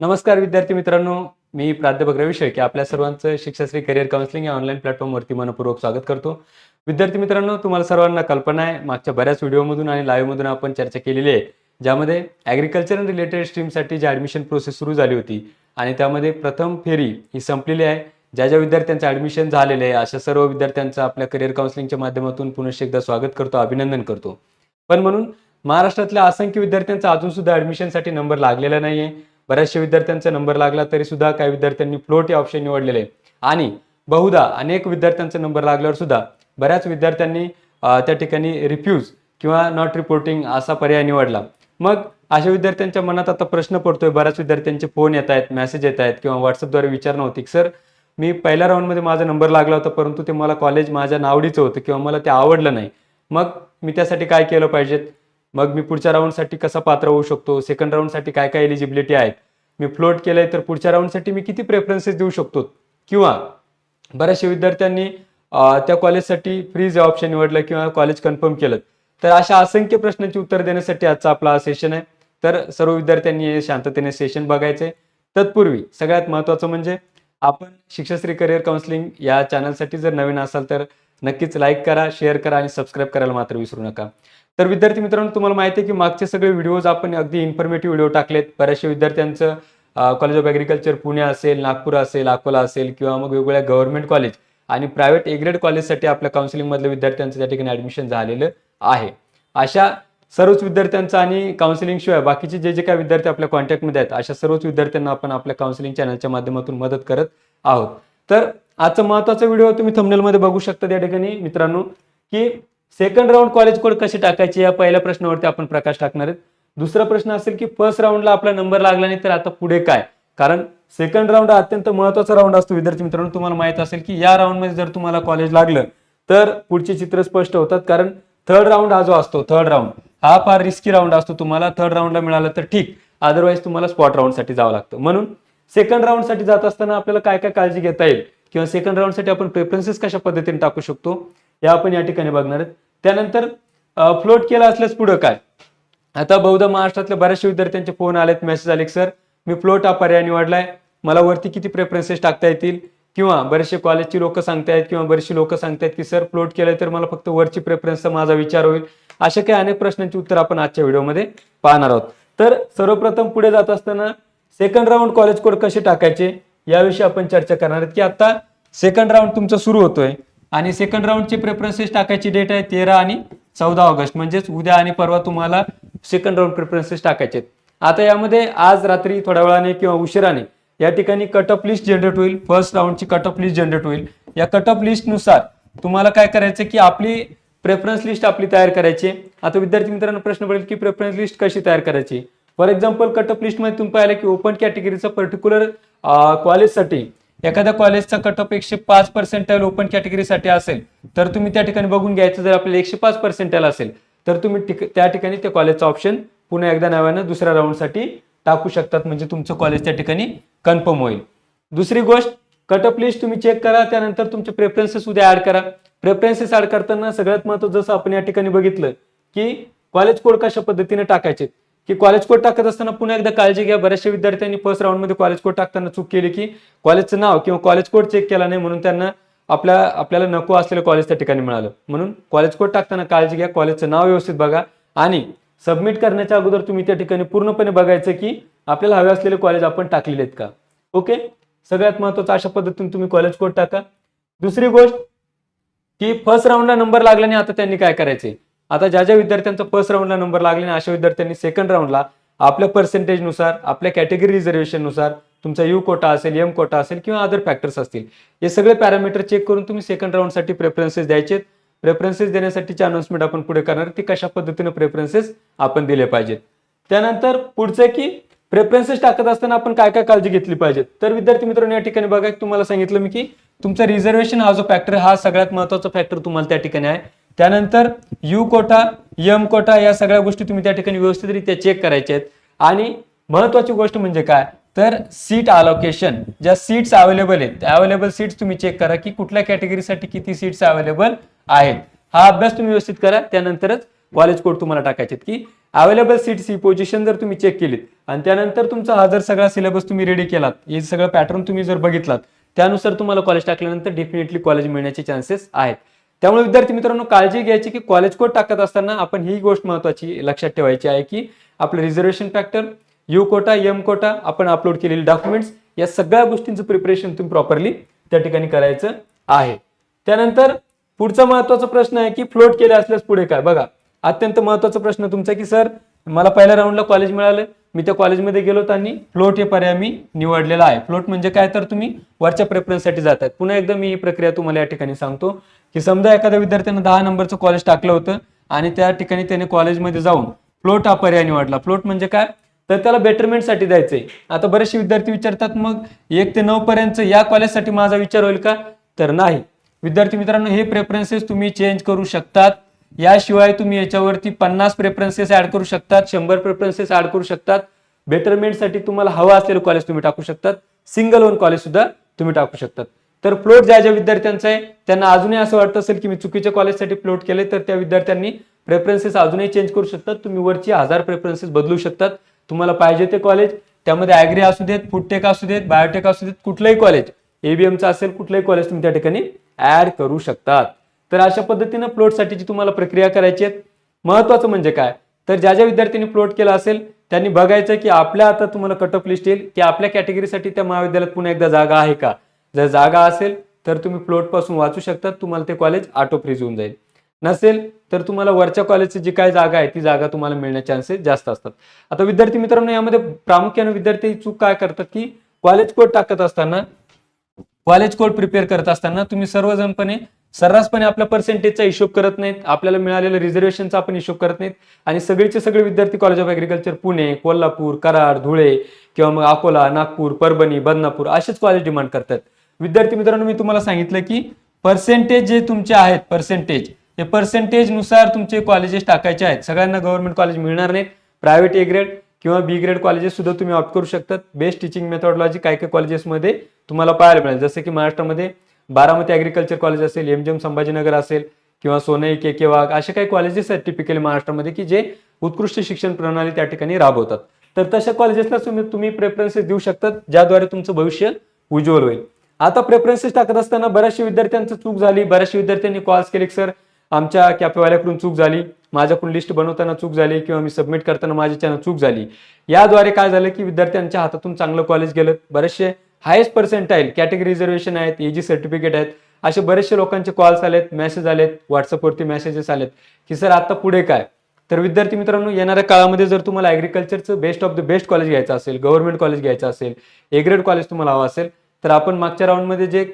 नमस्कार विद्यार्थी मित्रांनो. मी प्राध्यापक रवी शेळके. आपल्या सर्वांचं शिक्षाश्री करिअर काउन्सिलिंग या ऑनलाईन प्लॅटफॉर्मवरती मनपूर्वक स्वागत करतो. विद्यार्थी मित्रांनो तुम्हाला सर्वांना कल्पना आहे मागच्या बऱ्याच व्हिडिओमधून आणि लाईव्हमधून आपण चर्चा केलेली आहे ज्यामध्ये ॲग्रिकल्चर अँड रिलेटेड स्ट्रीमसाठी जी ॲडमिशन प्रोसेस सुरू झाली होती आणि त्यामध्ये प्रथम फेरी ही संपलेली आहे. ज्या ज्या विद्यार्थ्यांचं ॲडमिशन झालेलं आहे अशा सर्व विद्यार्थ्यांचं आपल्या करिअर काउन्सिलिंगच्या माध्यमातून पुनश्च एकदा स्वागत करतो अभिनंदन करतो. पण म्हणून महाराष्ट्रातल्या असंख्य विद्यार्थ्यांचा अजून सुद्धा ॲडमिशनसाठी नंबर लागलेला नाही आहे बऱ्याचशा विद्यार्थ्यांचा नंबर लागला तरी सुद्धा काही विद्यार्थ्यांनी फ्लोट हे ऑप्शन निवडलेले. आहे आणि बहुधा अनेक विद्यार्थ्यांचा नंबर लागल्यावर सुद्धा बऱ्याच विद्यार्थ्यांनी त्या ठिकाणी रिफ्यूज किंवा नॉट रिपोर्टिंग असा पर्याय निवडला. मग अशा विद्यार्थ्यांच्या मनात आता प्रश्न पडतोय. बऱ्याच विद्यार्थ्यांचे फोन येत आहेत मेसेज येत आहेत किंवा व्हॉट्सअपद्वारे विचारणं होती. सर मी पहिल्या राऊंडमध्ये माझा नंबर लागला होता परंतु ते मला कॉलेज माझ्या नावडीचं होतं किंवा मला ते आवडलं नाही. मग मी त्यासाठी काय केलं पाहिजेत? मग मी पुढच्या राऊंडसाठी कसा पात्र होऊ शकतो? सेकंड राऊंडसाठी काय काय एलिजिबिलिटी आहेत? मी फ्लोट केलंय तर पुढच्या राऊंडसाठी मी किती प्रेफरन्सेस देऊ शकतो? किंवा बऱ्याचशा विद्यार्थ्यांनी त्या कॉलेजसाठी फ्रीज ऑप्शन निवडलं किंवा कॉलेज कन्फर्म केलं. तर अशा असंख्य प्रश्नांची उत्तर देण्यासाठी आजचा आपला हा सेशन आहे. तर सर्व विद्यार्थ्यांनी हे शांततेने सेशन बघायचे. तत्पूर्वी सगळ्यात महत्त्वाचं म्हणजे आपण शिक्षश्री करिअर काउन्सिलिंग या चॅनलसाठी जर नवीन असाल तर नक्कीच लाईक करा शेअर करा आणि सबस्क्राईब करायला मात्र विसरू नका. तर विद्यार्थी मित्रांनो तुम्हाला माहिती आहे की मागचे सगळे व्हिडिओज आपण अगदी इन्फॉर्मेटिव्ह व्हिडिओ टाकलेत. बऱ्याचशा विद्यार्थ्यांचं कॉलेज ऑफ ॲग्रिकल्चर पुणे असेल नागपूर असेल अकोला असेल किंवा मग वेगवेगळ्या गव्हर्नमेंट कॉलेज आणि प्रायव्हेट एग्रेड कॉलेजसाठी आपल्या काउन्सिलिंगमधल्या विद्यार्थ्यांचं त्या ठिकाणी ॲडमिशन झालेलं आहे. अशा सर्वच विद्यार्थ्यांचं आणि काउन्सिलिंग शिवाय बाकीचे जे जे काही विद्यार्थी आपल्या कॉन्टॅक्टमध्ये आहेत अशा सर्वच विद्यार्थ्यांना आपण आपल्या काउन्सिलिंग चॅनलच्या माध्यमातून मदत करत आहोत. तर आजचा महत्त्वाचा व्हिडिओ तुम्ही थंबनेलमध्ये बघू शकता त्या ठिकाणी. मित्रांनो की सेकंड राऊंड कॉलेज कोड कसे टाकायचे या पहिल्या प्रश्नावरती आपण प्रकाश टाकणार आहेत. दुसरा प्रश्न असेल की फर्स्ट राऊंडला आपला नंबर लागला नाही तर आता पुढे काय? कारण सेकंड राऊंड हा अत्यंत महत्त्वाचा राऊंड असतो विद्यार्थी मित्रांनो. तुम्हाला माहीत असेल की या राऊंडमध्ये जर तुम्हाला कॉलेज लागलं तर पुढचे चित्र स्पष्ट होतात. कारण थर्ड राऊंड हा जो असतो थर्ड राऊंड हा फार रिस्की राऊंड असतो तुम्हाला. थर्ड राऊंडला मिळालं तर ठीक. अदरवाईज तुम्हाला स्पॉट राऊंडसाठी जावं लागतं. म्हणून सेकंड राऊंडसाठी जात असताना आपल्याला काय काय काळजी घेता येईल? किंवा सेकंड राऊंडसाठी आपण प्रेफरन्सेस कशा पद्धतीने टाकू शकतो? या आपण या ठिकाणी बघणार आहेत. त्यानंतर फ्लोट केला असल्यास पुढं काय? आता बहुधा महाराष्ट्रातल्या बऱ्याचशा विद्यार्थ्यांचे फोन आलेत मेसेज आले सर मी फ्लोट हा पर्याय निवडलाय. मला वरती किती प्रेफरन्सेस टाकता येतील? किंवा बरेचसे कॉलेजची लोक सांगतायत किंवा बरेचशी लोक सांगतायत की सर फ्लोट केलंय तर मला फक्त वरची प्रेफरन्सचा माझा विचार होईल. अशा काही अनेक प्रश्नांची उत्तर आपण आजच्या व्हिडिओमध्ये पाहणार आहोत. तर सर्वप्रथम पुढे जात असताना सेकंड राऊंड कॉलेज कोड कसे टाकायचे? याविषयी आपण चर्चा करणार आहेत की आता सेकंड राऊंड तुमचा सुरू होतोय. आणि सेकंड राऊंडची प्रेफरन्सेस टाकायची डेट आहे तेरा आणि चौदा ऑगस्ट. म्हणजेच उद्या आणि परवा तुम्हाला सेकंड राऊंड प्रेफरन्सेस टाकायचे आता यामध्ये आज रात्री थोड्या वेळाने किंवा उशिराने या ठिकाणी कट ऑफ लिस्ट जनरेट होईल. फर्स्ट राऊंडची कट ऑफ लिस्ट जनरेट होईल. या कट ऑफ लिस्टनुसार तुम्हाला काय करायचं की आपली प्रेफरन्स लिस्ट आपली तयार करायची आता विद्यार्थी मित्रांनो प्रश्न पडेल की प्रेफरन्स लिस्ट कशी तयार करायची? फॉर एक्झाम्पल कट ऑफ लिस्टमध्ये तुम्ही पाहिलं की ओपन कॅटेगरीचं पर्टिक्युलर कॉलेजसाठी एखाद्या कॉलेजचा कट ऑफ एकशे पाच पर्सेंटाईल ओपन कॅटेगरीसाठी असेल तर तुम्ही त्या ठिकाणी बघून घ्यायचं. जर आपल्याला एकशे पाच पर्सेंटाईल असेल तर तुम्ही त्या ठिकाणी त्या कॉलेजचा ऑप्शन पुन्हा एकदा नव्यानं दुसऱ्या राऊंडसाठी टाकू शकतात. म्हणजे तुमचं कॉलेज त्या ठिकाणी कन्फर्म होईल. दुसरी गोष्ट कट ऑफ लिस्ट तुम्ही चेक करा त्यानंतर तुमचे प्रेफरन्सेस उद्या ऍड करा. प्रेफरन्सेस ऍड करताना सगळ्यात महत्त्वाचं जसं आपण या ठिकाणी बघितलं की कॉलेज कोड कशा पद्धतीने टाकायचे? की कॉलेज कोड टाकत असताना पुन्हा एकदा काळजी घ्या. बऱ्याचशा विद्यार्थ्यांनी फर्स्ट राऊंडमध्ये कॉलेज कोड टाकताना चूक केली की कॉलेजचं नाव किंवा कॉलेज कोड चेक केला नाही म्हणून त्यांना आपल्या आपल्याला नको असलेलं कॉलेज त्या ठिकाणी मिळालं. म्हणून कॉलेज कोड टाकताना काळजी घ्या. कॉलेजचं नाव व्यवस्थित बघा. आणि सबमिट करण्याच्या अगोदर तुम्ही त्या ठिकाणी पूर्णपणे बघायचं की आपल्याला हवे असलेले कॉलेज आपण टाकलेले आहेत का? ओके सगळ्यात महत्वाचं अशा पद्धतीने तुम्ही कॉलेज कोड टाका. दुसरी गोष्ट की फर्स्ट राऊंडला नंबर लागला आता त्यांनी काय करायचे आता ज्या ज्या विद्यार्थ्यांचा फर्स्ट राऊंडला नंबर लागले नाही अशा विद्यार्थ्यांनी सेकंड राऊंडला आपल्या पर्सेंटेजनुसार आपल्या कॅटेगरी रिझर्वेशननुसार तुमचा यू कोटा असेल एम कोटा असेल किंवा अदर फॅक्टर्स असतील हे सगळे पॅरामीटर चेक करून तुम्ही सेकंड राऊंडसाठी प्रेफरन्सेस द्यायचे प्रेफरन्सेस देण्यासाठीची अनाउन्समेंट आपण पुढे करणार ती कशा पद्धतीने प्रेफरन्सेस आपण दिले पाहिजेत. त्यानंतर पुढचं की प्रेफरन्सेस टाकत असताना आपण काय काय काळजी घेतली पाहिजे तर विद्यार्थी मित्रांनो या ठिकाणी बघा तुम्हाला सांगितलं मी की तुमचा रिझर्वेशन हा जो फॅक्टर हा सगळ्यात महत्त्वाचा फॅक्टर तुम्हाला त्या ठिकाणी आहे. त्यानंतर यू कोटा यम कोटा या सगळ्या गोष्टी तुम्ही त्या ठिकाणी व्यवस्थितरित्या चेक करायच्या आहेत. आणि महत्वाची गोष्ट म्हणजे काय? तर सीट अलोकेशन ज्या सीट्स अवेलेबल आहेत त्या अवेलेबल सीट्स तुम्ही चेक करा की कुठल्या कॅटेगरीसाठी किती सीट्स अवेलेबल आहेत. हा अभ्यास तुम्ही व्यवस्थित करा त्यानंतरच कॉलेज कोड तुम्हाला टाकायचे आहेत की अवेलेबल सीट्स ही पोझिशन जर तुम्ही चेक केलीत आणि त्यानंतर तुमचा हा जर सगळा सिलेबस तुम्ही रेडी केलात हे सगळं पॅटर्न तुम्ही जर बघितलात त्यानुसार तुम्हाला कॉलेज टाकल्यानंतर डेफिनेटली कॉलेज मिळण्याचे चान्सेस आहेत. त्यामुळे विद्यार्थी मित्रांनो काळजी घ्यायची की कॉलेज कोड टाकत असताना आपण ही गोष्ट महत्वाची लक्षात ठेवायची आहे की आपलं reservation factor U quota M quota आपण अपलोड केलेले डॉक्युमेंट्स या सगळ्या गोष्टींचं प्रिपरेशन तुम्ही प्रॉपरली त्या ठिकाणी करायचं आहे. त्यानंतर पुढचा महत्त्वाचा प्रश्न आहे की फ्लोट केले असल्यास पुढे काय? बघा अत्यंत महत्त्वाचा प्रश्न तुमचा की सर मला पहिल्या राऊंडला कॉलेज मिळालं. मी त्या कॉलेजमध्ये गेलो आणि फ्लोट हे पर्याय मी निवडलेला आहे. फ्लोट म्हणजे काय? तर तुम्ही वरच्या प्रेफरन्ससाठी जातात पुन्हा एकदा मी ही प्रक्रिया तुम्हाला या ठिकाणी सांगतो. की समजा एखाद्या विद्यार्थ्यानं दहा नंबरचं कॉलेज टाकलं होतं आणि त्या ठिकाणी त्याने कॉलेजमध्ये जाऊन फ्लोट हा पर्याय निवडला. फ्लोट म्हणजे काय? तर त्याला बेटरमेंटसाठी द्यायचंय. आता बरेचसे विद्यार्थी विचारतात मग एक ते नऊ पर्यंत या कॉलेजसाठी माझा विचार होईल का? तर नाही. विद्यार्थी मित्रांनो हे प्रेफरन्सेस तुम्ही चेंज करू शकतात. याशिवाय तुम्ही याच्यावरती पन्नास प्रेफरन्सेस ऍड करू शकतात शंभर प्रेफरन्सेस ऍड करू शकतात. बेटरमेंटसाठी तुम्हाला हवं असलेलं कॉलेज तुम्ही टाकू शकतात. सिंगल वन कॉलेज सुद्धा तुम्ही टाकू शकतात. तर फ्लोट ज्या ज्या विद्यार्थ्यांचं आहे त्यांना अजूनही असं वाटत असेल की मी चुकीच्या कॉलेजसाठी फ्लोट केले तर त्या विद्यार्थ्यांनी प्रेफरन्सेस अजूनही चेंज करू शकतात. तुम्ही वरची हजार प्रेफरन्सेस बदलू शकतात. तुम्हाला पाहिजे ते कॉलेज त्यामध्ये ॲग्री असू देत फूडटेक असू देत बायोटेक असू देत कुठलंही कॉलेज एबीएमचं असेल कुठलंही कॉलेज तुम्ही त्या ठिकाणी ऍड करू शकतात. तर अशा पद्धतीनं प्लॉटसाठीची तुम्हाला प्रक्रिया करायची आहे महत्वाचं म्हणजे काय? तर ज्या ज्या विद्यार्थ्यांनी प्लॉट केला असेल त्यांनी बघायचं की आपल्या आता तुम्हाला कटअप लिस्ट येईल की आपल्या कॅटेगरीसाठी त्या महाविद्यालयात पुन्हा एकदा जागा आहे का? जर जागा असेल तर तुम्ही प्लॉटपासून वाचू शकतात तुम्हाला ते कॉलेज ऑटो फ्रीज होऊन जाईल. नसेल तर तुम्हाला वरच्या कॉलेजची जी काय जागा आहे ती जागा तुम्हाला मिळण्याचे चान्सेस जास्त असतात. आता विद्यार्थी मित्रांनो यामध्ये प्रामुख्याने विद्यार्थी चूक काय करतात की कॉलेज कोड टाकत असताना कॉलेज कोड प्रिपेअर करत असताना तुम्ही सर्वजणपणे सर्रासपणे आपल्या पर्सेंटेजचा हिशोब करत नाहीत. आपल्याला मिळालेल्या रिझर्वेशनचा आपण हिशोब करत नाहीत. आणि सगळेचे सगळे विद्यार्थी college of agriculture Pune Kolhapur Karad Dhule किंवा मग अकोला नागपूर परभणी बदनापूर असेच कॉलेज डिमांड करतात. विद्यार्थी मित्रांनो मी तुम्हाला सांगितलं की पर्सेंटेज जे तुमचे आहेत पर्सेंटेज हे पर्सेंटेजनुसार तुमचे कॉलेजेस टाकायचे आहेत. सगळ्यांना गव्हर्नमेंट कॉलेज मिळणार नाहीत प्रायव्हेट ए ग्रेड किंवा बी ग्रेड कॉलेजेस सुद्धा तुम्ही ऑप्ट करू शकतात. बेस्ट टीचिंग मेथॉडॉलॉजी काय काय कॉलेजेसमध्ये तुम्हाला पाहायला मिळेल. जसं की महाराष्ट्रामध्ये बारामती ॲग्रिकल्चर कॉलेज असेल एम जे एम संभाजीनगर असेल किंवा सोनई के के वाघ असे काही कॉलेजेस आहेत टिपिकली महाराष्ट्रामध्ये की जे उत्कृष्ट शिक्षण प्रणाली त्या ठिकाणी राबवतात. तर तशा कॉलेजेसला तुम्ही तुम्ही प्रेफरन्सेस देऊ शकतात ज्याद्वारे तुमचं भविष्य उज्ज्वल होईल. आता प्रेफरन्सेस टाकत असताना बऱ्याचशा विद्यार्थ्यांचं चूक झाली. बऱ्याचशा विद्यार्थ्यांनी कॉल्स केले सर आमच्या कॅफेवाल्याकडून चूक झाली. माझ्याकडून लिस्ट बनवताना चूक झाली किंवा मी सबमिट करताना माझ्याच्यानं चूक झाली. याद्वारे काय झालं की विद्यार्थ्यांच्या हातातून चांगलं कॉलेज गेलं. बरेचसे हायेस्ट पर्सेंटाईल कॅटेगरी रिझर्वेशन आहेत एजी सर्टिफिकेट आहेत. असे बरेचसे लोकांचे कॉल्स आलेत मेसेज आलेत व्हॉट्सअपवरती मेसेजेस आलेत. की सर आता पुढे काय? तर विद्यार्थी मित्रांनो येणाऱ्या काळामध्ये जर तुम्हाला ॲग्रिकल्चरचं best of the best college घ्यायचं असेल गव्हर्नमेंट कॉलेज घ्यायचं असेल ए ग्रेड कॉलेज तुम्हाला हवं असेल तर आपण मागच्या राऊंडमध्ये जे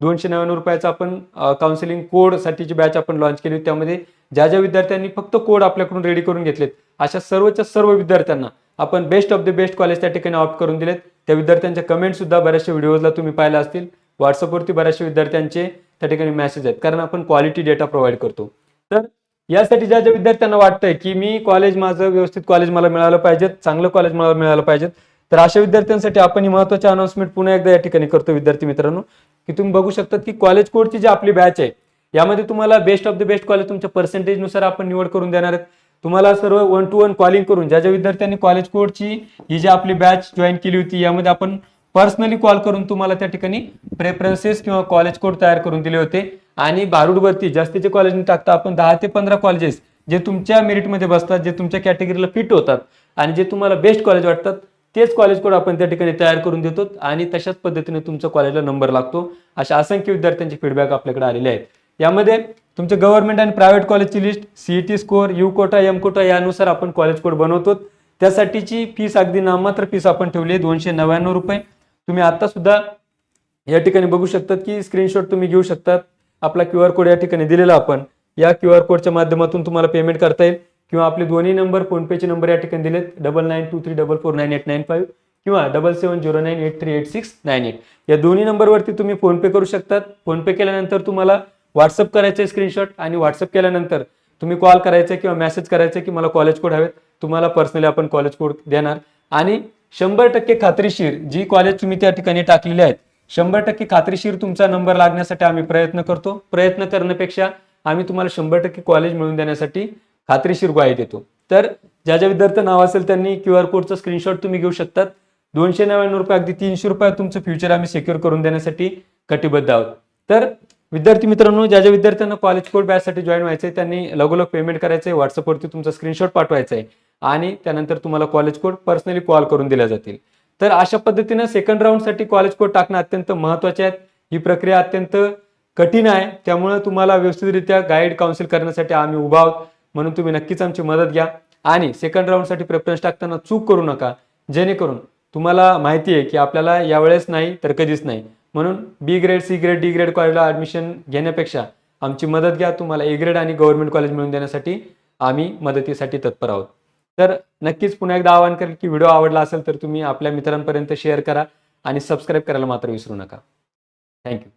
दोनशे नव्याण्णव रुपयाचा आपण काउन्सिलिंग कोड साठीची बॅच आपण लॉन्च केली होती. त्यामध्ये ज्या ज्या विद्यार्थ्यांनी फक्त कोड आपल्याकडून रेडी करून घेतलेत अशा सर्वच्या सर्व विद्यार्थ्यांना आपण best of the best college त्या ठिकाणी ऑप्ट करून दिलेत त्या विद्यार्थ्यांच्या कमेंट सुद्धा बऱ्याचशा व्हिडिओजला तुम्ही पाहिला असतील व्हॉट्सअपवरती बऱ्याचशा विद्यार्थ्यांचे त्या ठिकाणी मेसेज आहेत कारण आपण क्वालिटी डेटा प्रोव्हाइड करतो तर यासाठी ज्या ज्या विद्यार्थ्यांना वाटतंय की मी कॉलेज माझं व्यवस्थित कॉलेज मला मिळालं पाहिजे चांगलं कॉलेज मला मिळालं पाहिजेत तर अशा विद्यार्थ्यांसाठी आपण ही महत्वाची अनाउन्समेंट पुन्हा एकदा या ठिकाणी करतो विद्यार्थी मित्रांनो की तुम्ही बघू शकता की कॉलेज कोडची जी आपली बॅच आहे यामध्ये तुम्हाला best of the best college तुमच्या पर्सेंटेजनुसार आपण निवड करून देणार आहेत. तुम्हाला सर्व वन टू वन कॉलिंग करून ज्या ज्या विद्यार्थ्यांनी कॉलेज कोडची ही जी आपली बॅच जॉईन केली होती यामध्ये आपण पर्सनली कॉल करून तुम्हाला त्या ठिकाणी प्रेफरन्सेस किंवा कॉलेज कोड तयार करून दिले होते. आणि बारूडवरती जास्तीचे कॉलेज टाकता आपण दहा ते पंधरा कॉलेजेस जे तुमच्या मेरिटमध्ये बसतात जे तुमच्या कॅटेगरीला फिट होतात आणि जे तुम्हाला बेस्ट कॉलेज वाटतात तेच कॉलेज कोड आपण त्या ठिकाणी तयार करून देतो आणि तशाच पद्धतीने तुमच्या कॉलेजला नंबर लागतो. अशा असंख्य विद्यार्थ्यांचे फीडबॅक आपल्याकडे आलेले आहेत. यामध्ये तुमचे गव्हर्नमेंट आणि प्रायव्हेट कॉलेजची list CET score U quota M quota यानुसार आपण कॉलेज कोड बनवतो. त्यासाठीची फीस अगदी नाममात्र फीस आपण ठेवली आहे दोनशे नव्याण्णव रुपये. तुम्ही आता सुद्धा या ठिकाणी बघू शकतात की स्क्रीनशॉट तुम्ही घेऊ शकतात. आपला क्यू आर कोड या ठिकाणी दिलेला आपण. या क्यू आर कोडच्या माध्यमातून तुम्हाला पेमेंट करता येईल. किंवा आपले दोन्ही नंबर फोनपेचे नंबर या ठिकाणी दिलेत double nine two three double four nine eight nine five किंवा double seven zero nine eight three eight six nine eight या दोन्ही नंबरवरती तुम्ही फोनपे करू शकतात. फोनपे केल्यानंतर तुम्हाला व्हॉट्सअप करायचं स्क्रीनशॉट आणि व्हॉट्सअप केल्यानंतर तुम्ही कॉल करायचा किंवा मेसेज करायचा की मला कॉलेज कोड हवेत. तुम्हाला पर्सनली आपण कॉलेज कोड देणार. आणि शंभर टक्के खात्रीशीर जी कॉलेज तुम्ही त्या ठिकाणी टाकलेली आहेत शंभर टक्के खात्रीशीर तुमचा नंबर लागण्यासाठी आम्ही प्रयत्न करतो. प्रयत्न करण्यापेक्षा आम्ही तुम्हाला शंभर टक्के कॉलेज मिळवून देण्यासाठी खात्रीशीर ग्वाही देतो तर ज्या ज्या विद्यार्थ्यांना नाव असेल त्यांनी क्यू आर कोडचा स्क्रीनशॉट तुम्ही घेऊ शकतात. दोनशे नव्याण्णव रुपये अगदी तीनशे रुपयात तुमचं फ्युचर आम्ही सिक्युअर करून देण्यासाठी कटिबद्ध आहोत. तर विद्यार्थी मित्रांनो ज्या ज्या विद्यार्थ्यांना कॉलेज कोड बॅचसाठी जॉईन व्हायचं आहे त्यांनी लगोलग पेमेंट करायचं आहे व्हॉट्सअपवरती तुमचा स्क्रीनशॉट पाठवायचा आहे आणि त्यानंतर तुम्हाला कॉलेज कोड पर्सनली कॉल करून दिल्या जातील. तर अशा पद्धतीनं सेकंड राऊंडसाठी कॉलेज कोड टाकणं अत्यंत महत्त्वाचे आहे ही प्रक्रिया अत्यंत कठीण आहे. त्यामुळे तुम्हाला व्यवस्थितरित्या गाईड काउन्सिल करण्यासाठी आम्ही उभा आहोत. म्हणून तुम्ही नक्कीच आमची मदत घ्या. आणि सेकंड राऊंडसाठी प्रेफरन्स टाकताना चूक करू नका. जेणेकरून तुम्हाला माहिती आहे की आपल्याला यावेळेस नाही तर कधीच नाही. म्हणून B grade C grade D grade कॉलेजला ॲडमिशन घेण्यापेक्षा आमची मदत घ्या तुम्हाला ए ग्रेड आणि गव्हर्नमेंट कॉलेज मिळवून देण्यासाठी. आम्ही मदतीसाठी तत्पर आहोत. तर नक्कीच पुन्हा एकदा आवाहन करेल की व्हिडिओ आवडला असेल तर तुम्ही आपल्या मित्रांपर्यंत शेअर करा आणि सबस्क्राईब करायला मात्र विसरू नका. थँक्यू